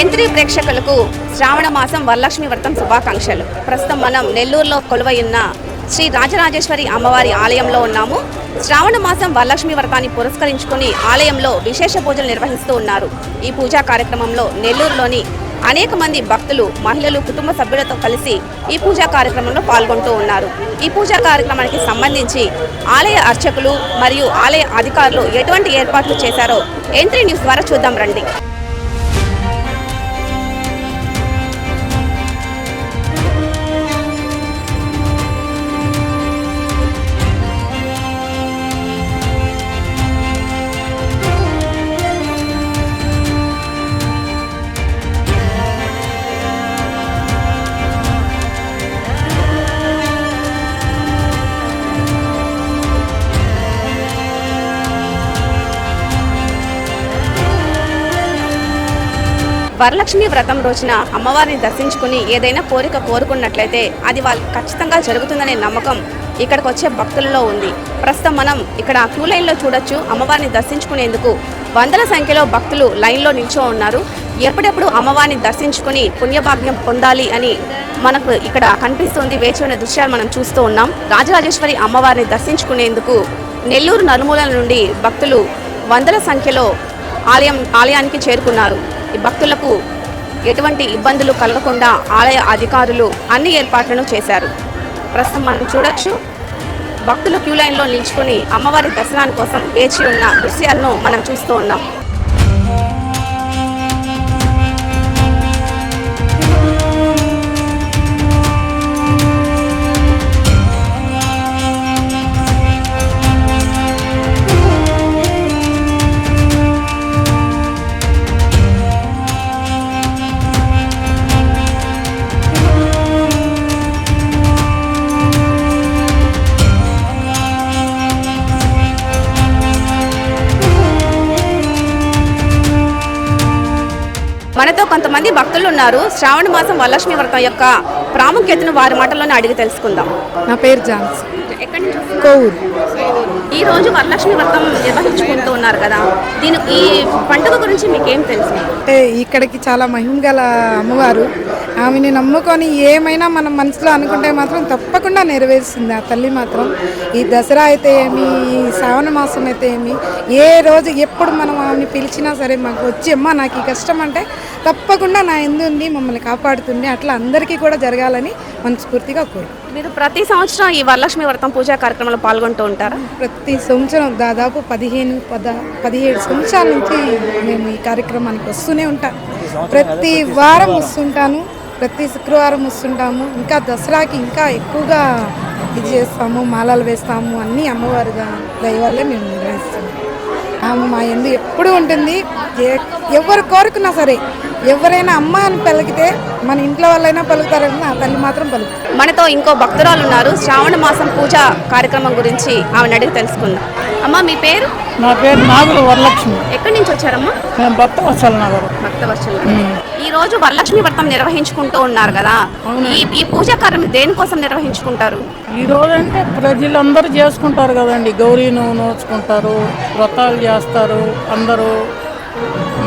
ప్రేక్షకులకు శ్రావణ మాసం వరలక్ష్మి వ్రతం శుభాకాంక్షలు. ప్రస్తుతం మనం నెల్లూరులో కొలువై ఉన్న శ్రీ రాజరాజేశ్వరి అమ్మవారి ఆలయంలో ఉన్నాము. శ్రావణ మాసం వరలక్ష్మి వ్రతాన్ని పురస్కరించుకుని ఆలయంలో విశేష పూజలు నిర్వహిస్తూ ఉన్నారు. ఈ పూజా కార్యక్రమంలో నెల్లూరులోని అనేక మంది భక్తులు మహిళలు కుటుంబ సభ్యులతో కలిసి ఈ పూజా కార్యక్రమంలో పాల్గొంటూ ఉన్నారు. ఈ పూజా కార్యక్రమానికి సంబంధించి ఆలయ అర్చకులు మరియు ఆలయ అధికారులు ఎటువంటి ఏర్పాట్లు చేశారో ఎంత్రీ న్యూస్ ద్వారా చూద్దాం రండి. వరలక్ష్మి వ్రతం రోజున అమ్మవారిని దర్శించుకుని ఏదైనా కోరిక కోరుకున్నట్లయితే అది వాళ్ళు ఖచ్చితంగా జరుగుతుందనే నమ్మకం ఇక్కడికి వచ్చే భక్తులలో ఉంది. ప్రస్తుతం మనం ఇక్కడ క్యూ లైన్లో చూడొచ్చు. అమ్మవారిని దర్శించుకునేందుకు వందల సంఖ్యలో భక్తులు లైన్లో నిల్చో ఉన్నారు. ఎప్పుడెప్పుడు అమ్మవారిని దర్శించుకుని పుణ్యభాగ్యం పొందాలి అని మనకు ఇక్కడ కనిపిస్తుంది. వేచి ఉన్న దృశ్యాలు మనం చూస్తూ ఉన్నాం. రాజరాజేశ్వరి అమ్మవారిని దర్శించుకునేందుకు నెల్లూరు నలుమూలల నుండి భక్తులు వందల సంఖ్యలో ఆలయం ఆలయానికి చేరుకున్నారు. భక్తులకు ఎటువంటి ఇబ్బందులు కలగకుండా ఆలయ అధికారులు అన్ని ఏర్పాట్లను చేశారు. ప్రస్తుతం మనం చూడొచ్చు. భక్తులు క్యూ లైన్లో నిల్చుకుని అమ్మవారి దర్శనాని కోసం వేచి ఉన్న దృశ్యాలను మనం చూస్తూ ఉన్నాం. ఉన్నారు. శ్రావణ మాసం వరలక్ష్మి వ్రతం యొక్క ప్రాముఖ్యతను వారి మాటల్లోనే అడిగి తెలుసుకుందాం. నా పేరు జాన్స్. ఎక్కడి నుంచి? వస్తున్నారు? కోవూరు. ఈ రోజు వరలక్ష్మి వ్రతం నిర్వహించుకుంటూ ఉన్నారు కదా. దీని ఈ పండుగ గురించి మీకేం తెలుసు? అంటే ఇక్కడికి చాలా మహిమ గల అమ్మవారు. ఆమెని నమ్ముకొని ఏమైనా మనం మనసులో అనుకుంటే మాత్రం తప్పకుండా నెరవేరుస్తుంది ఆ తల్లి మాత్రం. ఈ దసరా అయితే ఏమి ఈ శ్రావణ మాసం అయితే ఏమి ఏ రోజు ఎప్పుడు మనం ఆమెని పిలిచినా సరే మాకు వచ్చి అమ్మ నాకు ఈ కష్టం అంటే తప్పకుండా నా ఎందు ఉంది మమ్మల్ని కాపాడుతుంది అట్లా అందరికీ కూడా జరగాలని మనస్ఫూర్తిగా కోరు మీరు ప్రతి సంవత్సరం ఈ వరలక్ష్మి వ్రతం పూజా కార్యక్రమంలో పాల్గొంటూ ఉంటారా? ప్రతి సంవత్సరం దాదాపు పదిహేను పద పదిహేడు సంవత్సరాల నుంచి మేము ఈ కార్యక్రమానికి వస్తూనే ఉంటాం. ప్రతి వారం వస్తుంటాను. ప్రతి శుక్రవారం వస్తుంటాము. ఇంకా దసరాకి ఇంకా ఎక్కువగా ఇది చేస్తాము మాలలు వేస్తాము అన్నీ అమ్మవారిగా దయవల్లే మేము నిర్వహిస్తాము ఆమె మా ఎందు ఎప్పుడు ఉంటుంది. ఏ- ఎవరు కోరుకున్నా సరే ఎవరైనా అమ్మ అని పలికితే మన ఇంట్లో వాళ్ళైనా పలుకుతారని ఆ తల్లి మాత్రం పలుకుతారు మనతో ఇంకో భక్తురాలు ఉన్నారు. శ్రావణ మాసం పూజా కార్యక్రమం గురించి ఆమెను అడిగి తెలుసుకుందాం. అమ్మ మీ పేరు? నా పేరు నాగులు వరలక్ష్మి. ఎక్కడి నుంచి వచ్చారమ్మా? నేను భక్త వత్సల నగర్. భక్తవర్షులు ఈ రోజు వరలక్ష్మి వ్రతం నిర్వహించుకుంటూ ఉన్నారు కదా. ఈ ఈ పూజా కార్యం దేనికోసం నిర్వహించుకుంటారు? ఈ రోజు అంటే ప్రజలందరూ చేసుకుంటారు కదండి. గౌరీ నువ్వు నోచుకుంటారు వ్రతాలు చేస్తారు అందరూ.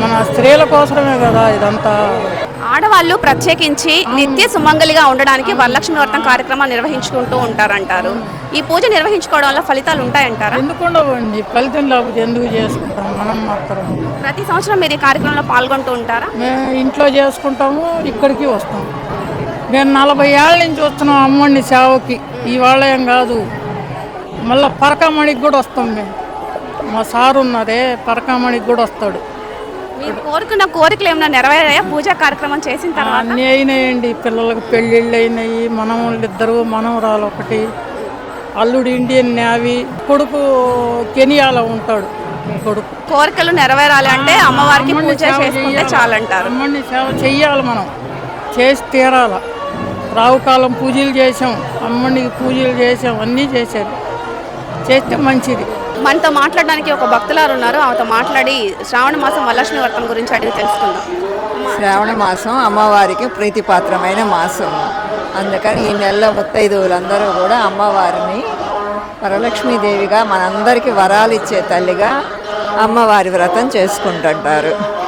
మన స్త్రీల కోసమే కదా ఇదంతా. ఆడవాళ్ళు ప్రత్యేకించి నిత్య సుమంగలిగా ఉండడానికి వరలక్ష్మి వ్రతం కార్యక్రమాలు నిర్వహించుకుంటూ ఉంటారంటారు. ఈ పూజ నిర్వహించుకోవడం వల్ల ఫలితాలు ఉంటాయంటారా? ఎందుకు ఫలితం లేకపోతే ఎందుకు చేసుకుంటాం? మనం మాత్రం. ప్రతి సంవత్సరం మీరు ఈ కార్యక్రమంలో పాల్గొంటూ ఉంటారా? మేము ఇంట్లో చేసుకుంటాము ఇక్కడికి వస్తాం. మేము నలభై ఏళ్ళ నుంచి వస్తున్నాం అమ్మడిని సేవకి. ఇవాళ ఏం కాదు. మళ్ళీ పరకామణికి కూడా వస్తాం మేము. మా సారు ఉన్నారే పరకామణికి కూడా వస్తాడు. మీరు కోరుకున్న కోరికలు ఏమైనా నెరవేరాయా? పూజా కార్యక్రమం చేసిన తర్వాత? అన్నీ అయినాయండి. పిల్లలకు పెళ్ళిళ్ళు అయినాయి మనవాళ్ళు ఇద్దరు మనవరాలు ఒకటి అల్లుడు ఇండియన్ నేవీ కొడుకు కెనియాలో ఉంటాడు కొడుకు. కోరికలు నెరవేరాలి అంటే అమ్మవారికి పూజ చేసుకుంటే. చాలంటారు. అమ్మని సేవ చెయ్యాలి మనం. చేసి తీరాల. రావుకాలం పూజలు చేసాం అమ్మని పూజలు చేసాం అన్నీ చేశారు. చేస్తే మంచిది. మనతో మాట్లాడడానికి ఒక భక్తులారు ఉన్నారు. ఆమెతో మాట్లాడి శ్రావణ మాసం వరలక్ష్మి వ్రతం గురించి అడిగి తెలుసుకుందాం. శ్రావణ మాసం అమ్మవారికి ప్రీతిపాత్రమైన మాసం. అందుకని ఈ నెలలో ముత్తైదువులందరూ కూడా అమ్మవారిని వరలక్ష్మీదేవిగా మనందరికీ వరాలు ఇచ్చే తల్లిగా అమ్మవారి వ్రతం చేసుకుంటుంటారు.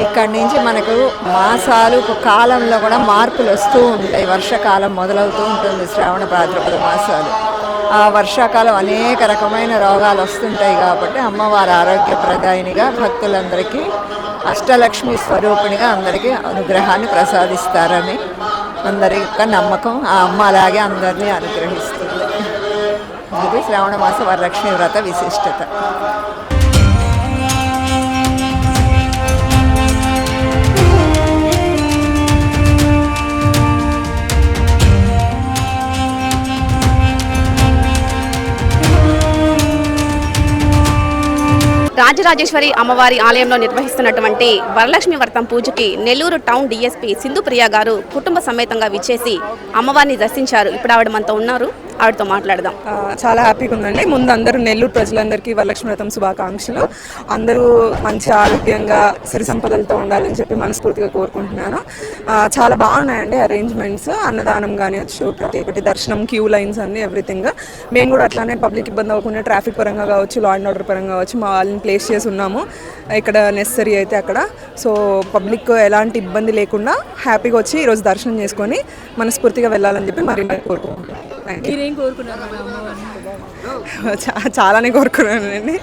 ఇక్కడి నుంచి మనకు మాసాలు కాలంలో కూడా మార్పులు వస్తూ ఉంటాయి. వర్షాకాలం మొదలవుతూ ఉంటుంది శ్రావణ భాద్రపద మాసాలు. ఆ వర్షాకాలం అనేక రకమైన రోగాలు వస్తుంటాయి కాబట్టి అమ్మవారి ఆరోగ్యప్రదాయినిగా భక్తులందరికీ అష్టలక్ష్మి స్వరూపిణిగా అందరికీ అనుగ్రహాన్ని ప్రసాదిస్తారని అందరి యొక్క నమ్మకం. ఆ అమ్మ అలాగే అందరినీ అనుగ్రహిస్తుంది. ఇది శ్రావణ మాస వరలక్ష్మి వ్రత విశిష్టత. రాజరాజేశ్వరి అమ్మవారి ఆలయంలో నిర్వహిస్తున్నటువంటి వరలక్ష్మి వ్రతం పూజకి నెల్లూరు టౌన్ డీఎస్పీ సింధుప్రియ గారు కుటుంబ సమేతంగా విచ్చేసి అమ్మవారిని దర్శించారు. ఇప్పుడు ఆవిడ మనతో ఉన్నారు. ఆవిడతో మాట్లాడదాం. చాలా హ్యాపీగా ఉందండి. ముందు అందరూ నెల్లూరు ప్రజలందరికీ వరలక్ష్మి వ్రతం శుభాకాంక్షలు. అందరూ మంచి ఆరోగ్యంగా సిరి సంపదలతో ఉండాలని చెప్పి మనస్ఫూర్తిగా కోరుకుంటున్నాను. చాలా బాగున్నాయండి అరేంజ్మెంట్స్ అన్నదానం కానీ వచ్చు ప్రతి ఒక్కటి దర్శనం క్యూ లైన్స్ అన్ని ఎవ్రీథింగ్ మేము కూడా అట్లానే పబ్లిక్ ఇబ్బంది అవ్వకుండా ట్రాఫిక్ పరంగా కావచ్చు లా అండ్ ఆర్డర్ పరంగా కావచ్చు మా వాళ్ళని ప్లేస్ చేసి ఉన్నాము. ఇక్కడ నెసరీ అయితే అక్కడ. సో పబ్లిక్ ఎలాంటి ఇబ్బంది లేకుండా హ్యాపీగా వచ్చి ఈరోజు దర్శనం చేసుకొని మనస్ఫూర్తిగా వెళ్ళాలని చెప్పి మరి కోరుకుంటున్నాను. You. చా- చాలానే కోరుకున్నానండి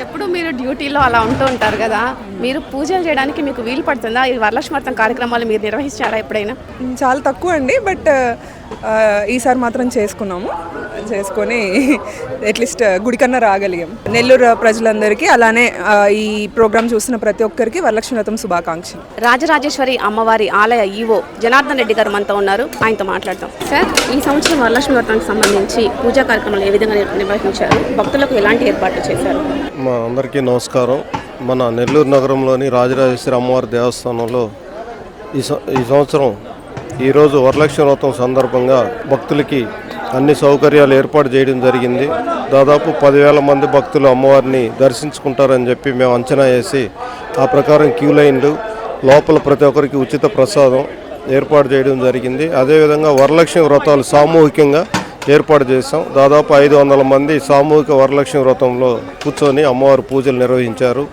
ఎప్పుడు మీరు డ్యూటీలో అలా ఉంటూ ఉంటారు కదా మీరు పూజలు చేయడానికి మీకు వీలు పడుతుందా? ఈ వరలక్ష్మి వ్రతం కార్యక్రమాలు మీరు నిర్వహించారా ఎప్పుడైనా? చాలా తక్కువ అండి బట్ ఈసారి మాత్రం చేసుకున్నాము. చేసుకొని అట్లీస్ట్ గుడికన్నా రాగలిగాం. నెల్లూరు ప్రజలందరికీ అలానే ఈ ప్రోగ్రామ్ చూసిన ప్రతి ఒక్కరికి వరలక్ష్మి వ్రతం శుభాకాంక్షలు. రాజరాజేశ్వరి అమ్మవారి ఆలయ ఈవో జనార్దన్ రెడ్డి గారు మనతో ఉన్నారు. ఆయనతో మాట్లాడతాం. సార్ ఈ సంవత్సరం వరలక్ష్మి వ్రతానికి సంబంధించి పూజా కార్యక్రమాలు ఏ విధంగా నిర్- నిర్వహించారు? భక్తులకు ఎలాంటి ఏర్పాట్లు చేశారు? మా అందరికీ నమస్కారం. మన నెల్లూరు నగరంలోని రాజరాజేశ్వరి అమ్మవారి దేవస్థానంలో ఈ ఈ సంవత్సరం ఈరోజు వరలక్ష్మి వ్రతం సందర్భంగా భక్తులకి అన్ని సౌకర్యాలు ఏర్పాటు చేయడం జరిగింది. దాదాపు పదివేల మంది భక్తులు అమ్మవారిని దర్శించుకుంటారని చెప్పి మేము అంచనా వేసి ఆ ప్రకారం క్యూ లైన్లు లోపల ప్రతి ఒక్కరికి ఉచిత ప్రసాదం ఏర్పాటు చేయడం జరిగింది. అదేవిధంగా వరలక్ష్మి వ్రతాలు సామూహికంగా ఏర్పాటు చేశాం. దాదాపు ఐదు వందల మంది సామూహిక వరలక్ష్మి వ్రతంలో కూర్చొని అమ్మవారి పూజలు నిర్వహించారు.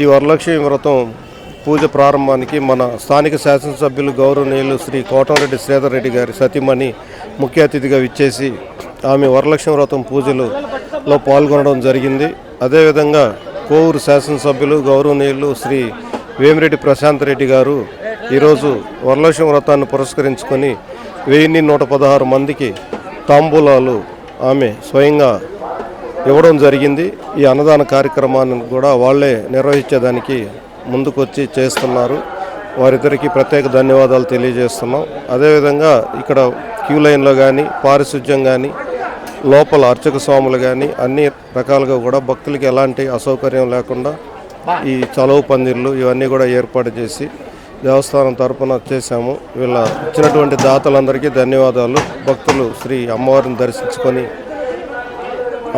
ఈ వరలక్ష్మి వ్రతం పూజ ప్రారంభానికి మన స్థానిక శాసనసభ్యులు గౌరవనీయులు శ్రీ కోటంరెడ్డి శ్రీధర్ రెడ్డి గారి సతీమణి ముఖ్య అతిథిగా విచ్చేసి ఆమె వరలక్ష్మి వ్రతం పూజలలో పాల్గొనడం జరిగింది. అదేవిధంగా కోవూరు శాసనసభ్యులు గౌరవనీయులు శ్రీ వేమిరెడ్డి ప్రశాంత్ రెడ్డి గారు ఈరోజు వరలక్ష్మి వ్రతాన్ని పురస్కరించుకొని వెయ్యిన్ని నూట పదహారు మందికి తాంబూలాలు ఆమె స్వయంగా ఇవ్వడం జరిగింది. ఈ అన్నదాన కార్యక్రమాన్ని కూడా వాళ్ళే నిర్వహించేదానికి ముందుకొచ్చి చేస్తున్నారు. వారిద్దరికీ ప్రత్యేక ధన్యవాదాలు తెలియజేస్తున్నాం. అదేవిధంగా ఇక్కడ క్యూ లైన్లో కానీ పారిశుధ్యం కానీ లోపల అర్చక స్వాములు కానీ అన్ని రకాలుగా కూడా భక్తులకి ఎలాంటి అసౌకర్యం లేకుండా ఈ చలవు పందిర్లు ఇవన్నీ కూడా ఏర్పాటు చేసి దేవస్థానం తరపున చేశాము. వీళ్ళ ఇచ్చినటువంటి దాతలందరికీ ధన్యవాదాలు. భక్తులు శ్రీ అమ్మవారిని దర్శించుకొని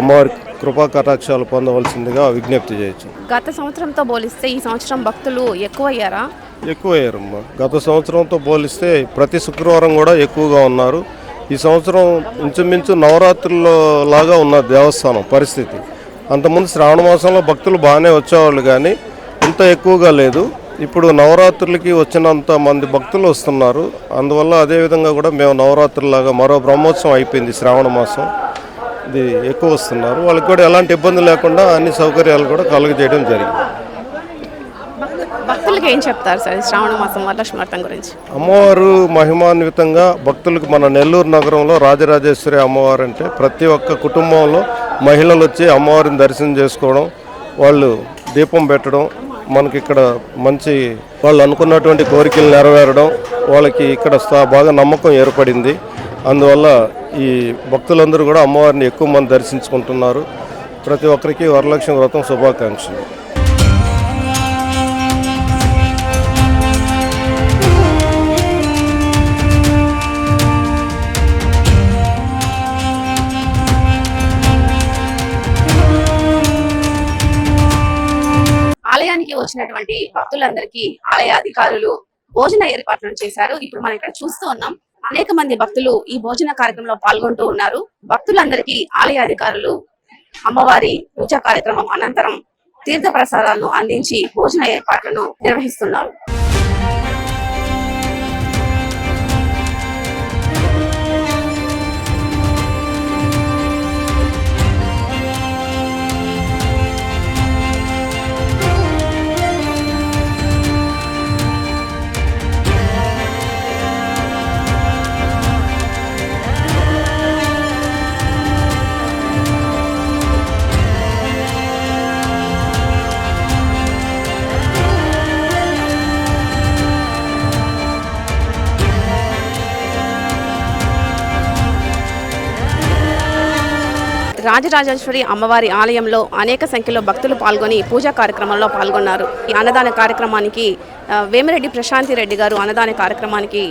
అమ్మవారి కృపా కటాక్షాలు పొందవలసిందిగా విజ్ఞప్తి చేయొచ్చు. గత సంవత్సరంతో పోలిస్తే ఈ సంవత్సరం భక్తులు ఎక్కువయ్యారా? ఎక్కువయ్యారమ్మా. గత సంవత్సరంతో పోలిస్తే ప్రతి శుక్రవారం కూడా ఎక్కువగా ఉన్నారు. ఈ సంవత్సరం ఇంచుమించు నవరాత్రుల్లో లాగా ఉన్న దేవస్థానం పరిస్థితి. అంతకుముందు శ్రావణ మాసంలో భక్తులు బాగానే వచ్చేవాళ్ళు కానీ ఇంత ఎక్కువగా లేదు. ఇప్పుడు నవరాత్రులకి వచ్చినంత మంది భక్తులు వస్తున్నారు. అందువల్ల అదేవిధంగా కూడా మేము నవరాత్రులాగా మరో బ్రహ్మోత్సవం అయిపోయింది శ్రావణ మాసం. ఇది ఎక్కువ వస్తున్నారు. వాళ్ళకి కూడా ఎలాంటి ఇబ్బంది లేకుండా అన్ని సౌకర్యాలు కూడా కలుగజేయడం జరిగింది. భక్తులకి ఏం చెప్తారు సార్ శ్రావణ మాసం గురించి? అమ్మవారు మహిమాన్వితంగా భక్తులకు మన నెల్లూరు నగరంలో రాజరాజేశ్వరి అమ్మవారు అంటే ప్రతి ఒక్క కుటుంబంలో మహిళలు వచ్చి అమ్మవారిని దర్శనం చేసుకోవడం వాళ్ళు దీపం పెట్టడం మనకి ఇక్కడ మంచి వాళ్ళు అనుకున్నటువంటి కోరికలు నెరవేరడం వాళ్ళకి ఇక్కడ బాగా నమ్మకం ఏర్పడింది. అందువల్ల ఈ భక్తులందరూ కూడా అమ్మవారిని ఎక్కువ మంది దర్శించుకుంటున్నారు. ప్రతి ఒక్కరికి వరలక్ష్మి వ్రతం శుభాకాంక్షలు. వచ్చినటువంటి భక్తులందరికీ ఆలయ అధికారులు భోజన ఏర్పాట్లను చేశారు. ఇప్పుడు మనం ఇక్కడ చూస్తూ ఉన్నాం. అనేక మంది భక్తులు ఈ భోజన కార్యక్రమంలో పాల్గొంటూ ఉన్నారు. భక్తులందరికీ ఆలయ అధికారులు అమ్మవారి పూజా కార్యక్రమం అనంతరం తీర్థ ప్రసాదాలను అందించి భోజన ఏర్పాట్లను నిర్వహిస్తున్నారు. రాజరాజేశ్వరి అమ్మవారి ఆలయంలో అనేక సంఖ్యలో భక్తులు పాల్గొని పూజా కార్యక్రమంలో పాల్గొన్నారు. ఈ అన్నదాన కార్యక్రమానికి వేమిరెడ్డి ప్రశాంతి రెడ్డి గారు అన్నదాన కార్యక్రమానికి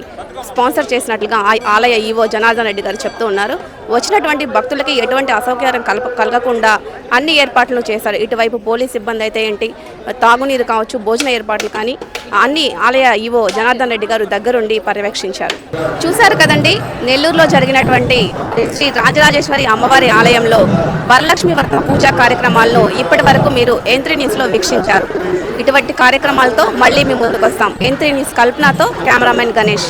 స్పాన్సర్ చేసినట్లుగా ఆ ఆలయ ఈవో జనార్దన్ రెడ్డి గారు చెప్తూ ఉన్నారు. వచ్చినటువంటి భక్తులకి ఎటువంటి అసౌకర్యం కలప కలగకుండా అన్ని ఏర్పాట్లు చేశారు. ఇటువైపు పోలీస్ సిబ్బంది అయితే ఏంటి? తాగునీరు కావచ్చు భోజన ఏర్పాట్లు కానీ అన్ని ఆలయ ఈవో జనార్దన్ రెడ్డి గారు దగ్గరుండి పర్యవేక్షించారు. చూశారు కదండి నెల్లూరులో జరిగినటువంటి శ్రీ రాజరాజేశ్వరి అమ్మవారి ఆలయంలో వరలక్ష్మి వ్రత పూజా కార్యక్రమాల్లో ఇప్పటి వరకు మీరు ఎంత్రీ న్యూస్లో వీక్షించారు. ఇటువంటి కార్యక్రమాలతో మళ్ళీ మేము ముందుకు వస్తాం ఎంత్రీ న్యూస్ కల్పనతో కెమెరామెన్ గణేష్.